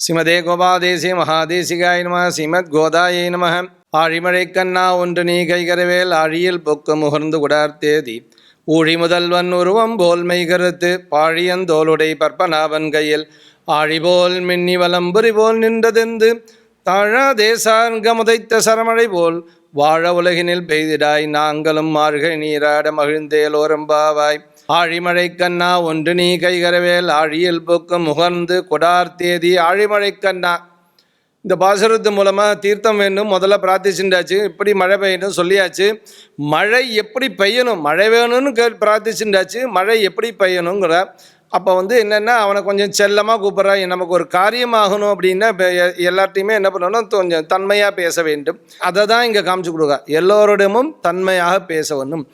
ஸ்ரீமதே கோபாதேசி மகாதேசிகாய் நம ஸ்ரீமத் கோதாயை நம. ஆழிமழை கண்ணா ஒன்று நீ கைகரவேல் ஆழியில் பொக்கு முகர்ந்து குடார்த்தேதி. ஊழி முதல்வன் உருவம் போல்மை கருத்து பாழியந்தோளுடை பற்பனாவன் கையில். ஆழிபோல் மின்னி வலம்புரி போல் நின்றதெந்து தாழா தேசார்கமுதைத்த சரமழை போல். வாழ உலகினில் பெய்திடாய் நாங்களும் மார்கழி நீராட மகிழ்ந்தேலோரம்பாவாய் ஆழிமழை கண்ணா ஒன்று நீ கைகரவேல் ஆழியில் போக்கும் முகர்ந்து குடார்த்தேதி ஆழிமழை கண்ணா. இந்த பாசுரத்து மூலமாக தீர்த்தம் வேணும் முதல்ல பிரார்த்திச்சுட்டாச்சு இப்படி மழை பெய்யணும் சொல்லியாச்சு. மழை எப்படி பெய்யணும்? மழை வேணும்னு கே பிரார்த்திச்சுட்டாச்சு மழை எப்படி பெய்யணுங்கிற அப்போ வந்து என்னென்னா அவனை கொஞ்சம் செல்லமாக கூப்பிட்றான் நமக்கு ஒரு காரியம் ஆகணும் அப்படின்னா இப்போ எல்லார்ட்டையுமே என்ன பண்ணணும் கொஞ்சம் தன்மையாக பேச வேண்டும். அதை தான் இங்கே காமிச்சு கொடுக்க. எல்லோரிடமும் தன்மையாக பேச வேண்டும்.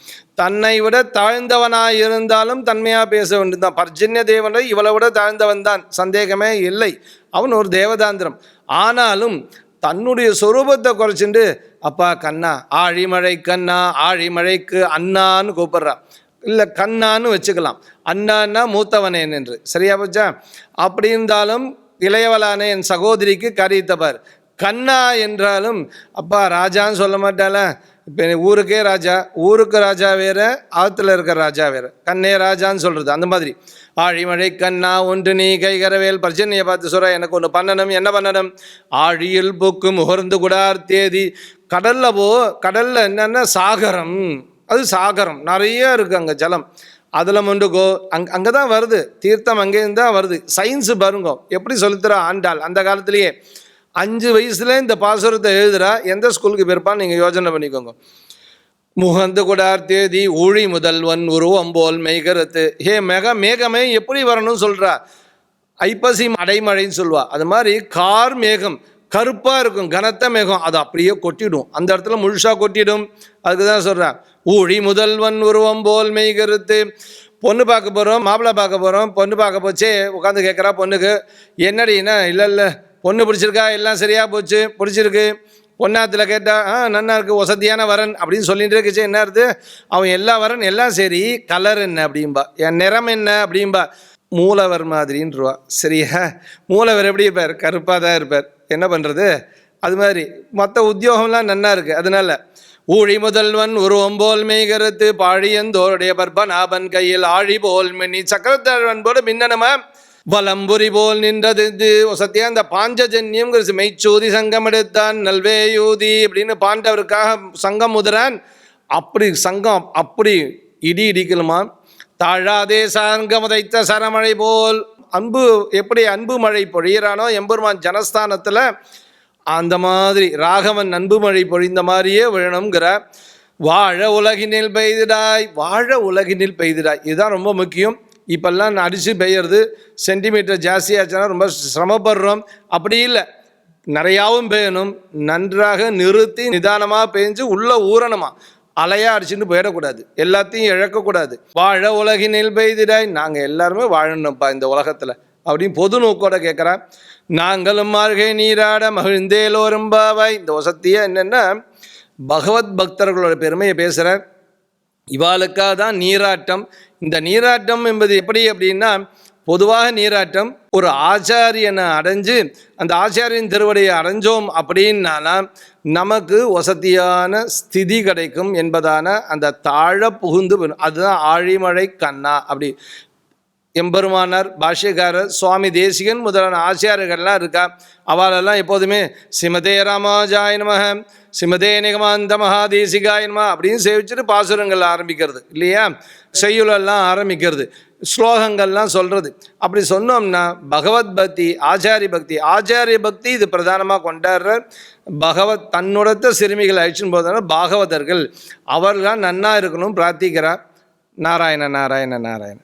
தன்னை விட தாழ்ந்தவனாக இருந்தாலும் தன்மையாக பேச வேண்டும் தான். பர்ஜன்ய தேவனை இவளை விட தாழ்ந்தவன் தான். சந்தேகமே இல்லை. அவன் ஒரு தேவதாந்திரம். ஆனாலும் தன்னுடைய சொரூபத்தை குறைச்சிட்டு அப்பா கண்ணா ஆழிமழை கண்ணா ஆழிமழைக்கு அண்ணான்னு கூப்பிட்றான் இல்லை கண்ணான்னு வச்சுக்கலாம். அண்ணான்னா மூத்தவனேன் என்று சரியா போச்சா? அப்படி இருந்தாலும் இளையவளான என் சகோதரிக்கு கரித்தவர் கண்ணா என்றாலும் அப்பா ராஜான்னு சொல்ல மாட்டாள? இப்போ ஊருக்கே ராஜா. ஊருக்கு ராஜா வேற ஆற்றுல இருக்கிற ராஜா வேற. கண்ணே ராஜான்னு சொல்கிறது அந்த மாதிரி. ஆழிமழை கண்ணா ஒன்று நீ கைகரவேல். பர்ஜன்யை பார்த்து சொல்ற எனக்கு ஒன்று பண்ணணும். என்ன பண்ணணும்? ஆழியில் பூக்கு முகர்ந்து குடார் தேதி. கடல்ல போ கடல்ல என்னன்னா சாகரம். அது சாகரம். நிறைய இருக்குது அங்கே ஜலம். அதில் முண்டுக்கோ அங் அங்கே தான் வருது. தீர்த்தம் அங்கேருந்து தான் வருது. சயின்ஸு பாருங்க. எப்படி சொல்லித்தரா ஆண்டாள்? அந்த காலத்திலேயே அஞ்சு வயசுல இந்த பாசுரத்தை எழுதுறா. எந்த ஸ்கூலுக்கு போயிருப்பான்னு நீங்கள் யோசனை பண்ணிக்கோங்க. முகந்து குடார் தேதி ஊழி முதல்வன் உருவம் போல் மெய்கருத்து. ஹே மெக மேகமே எப்படி வரணும்னு சொல்கிறா ஐப்பசி அடைமழைன்னு சொல்லுவா. அது மாதிரி கார் மேகம் கருப்பாக இருக்கும் கனத்த மேகம். அது அப்படியே கொட்டிடும். அந்த இடத்துல முழுசாக கொட்டிடும். அதுக்கு தான் சொல்கிறேன் ஊழி முதல்வன் உருவம் போல் மெய்கருத்து பொண்ணு பார்க்க போகிறோம் மாப்பிள்ளை பார்க்க போகிறோம் பொண்ணு பார்க்க போச்சே உட்காந்து கேட்குறா பொண்ணுக்கு. என்னடின்னா இல்லை இல்லை பொண்ணு பிடிச்சிருக்கா? எல்லாம் சரியாக போச்சு பிடிச்சிருக்கு. பொண்ணாத்தில் கேட்டால் ஆ நன்னா இருக்குது வசதியான வரன் அப்படின்னு சொல்லிட்டு இருக்குச்சு என்ன இருக்குது அவன் எல்லா வரன் எல்லாம் சரி கலர் என்ன அப்படிம்பா? என் நிறம் என்ன அப்படிம்பா? மூலவர் மாதிரின்றவா. சரியா? மூலவர் எப்படி இருப்பார்? கருப்பாக தான் இருப்பார். என்ன பண்ணுறது அது மாதிரி மற்ற உத்தியோகம்லாம் நன்னா இருக்குது அதனால ஊழி முதல்வன் உருவம் போல் மெய்கருத்து பாழியந்தோருடைய ஆபன் கையில் ஆழி போல் மின்னி சக்கரத்தாழ்வன் போல மின்னணுமா வலம்புரி போல் நின்றது இது. சத்தியா அந்த பாஞ்சஜன்யம்ங்கிற மெய்ச்சூதி சங்கம் எடுத்தான். நல்வேயூதி அப்படின்னு பாண்டவருக்காக சங்கம் முதுறான். அப்படி சங்கம் அப்படி இடி இடிக்கலுமா தாழாதே சங்கம் உதைத்த சரமழை போல். அன்பு எப்படி அன்பு மழை பொழியிறானோ எம்பெருமான் ஜனஸ்தானத்தில் அந்த மாதிரி ராகவன் அன்பு மழை பொழிந்த மாதிரியே விழணுங்கிற வாழ உலகினில் பெய்திடாய் வாழ உலகினில் பெய்திடாய். இதுதான் ரொம்ப முக்கியம். இப்பெல்லாம் அடித்து பெய்யறது சென்டிமீட்டர் ஜாஸ்தியாச்சுன்னா ரொம்ப சிரமப்படுறோம். அப்படி இல்லை. நிறையாவும் பெய்யணும். நன்றாக நிறுத்தி நிதானமாக பெஞ்சு உள்ளே ஊறணுமா? அலையாக அடிச்சுட்டு போயிடக்கூடாது. எல்லாத்தையும் இழக்கக்கூடாது. வாழ உலகினில் பெய்திடாய். நாங்கள் எல்லாருமே வாழணும்ப்பா இந்த உலகத்தில். அப்படின்னு பொது நோக்கோட கேட்குறேன் நாங்களும் மார்கை நீராட மகிழ்ந்தேலோரும் பாவை. இந்த வசத்தியை என்னென்னா பகவத் பக்தர்களோட பெருமையை பேசுகிறேன் இவாளுக்காக தான் நீராட்டம். இந்த நீராட்டம் என்பது எப்படி அப்படின்னா பொதுவாக நீராட்டம் ஒரு ஆச்சாரியனை அடைஞ்சு அந்த ஆச்சாரியன் திருவடியை அடைஞ்சோம் அப்படின்னாலாம் நமக்கு வசதியான ஸ்திதி கிடைக்கும் என்பதான அந்த தாழ புகுந்து அதுதான் ஆழிமழை கண்ணா அப்படி. எம்பெருமானார் பாஷ்யக்காரர் சுவாமி தேசிகன் முதலான ஆச்சாரியர்கள்லாம் இருக்கா? அவளெல்லாம் எப்போதுமே சிமதே ராமாஜாய நமக சிமதே நிகமாந்த மகாதேசிகாய நம அப்படின்னு சேவிச்சுட்டு பாசுரங்கள் ஆரம்பிக்கிறது இல்லையா? செய்யுளெல்லாம் ஆரம்பிக்கிறது ஸ்லோகங்கள்லாம் சொல்கிறது அப்படி சொன்னோம்னா பகவத் பக்தி ஆச்சாரிய பக்தி ஆச்சாரிய பக்தி இது பிரதானமாக கொண்டாடுற பகவத் தன்னுடத்த சிறுமிகள் அழிச்சுன்னு போதுனா பாகவதர்கள் அவர்கள்லாம் நன்னா இருக்கணும் பிரார்த்திக்கிறார் நாராயண நாராயண நாராயண.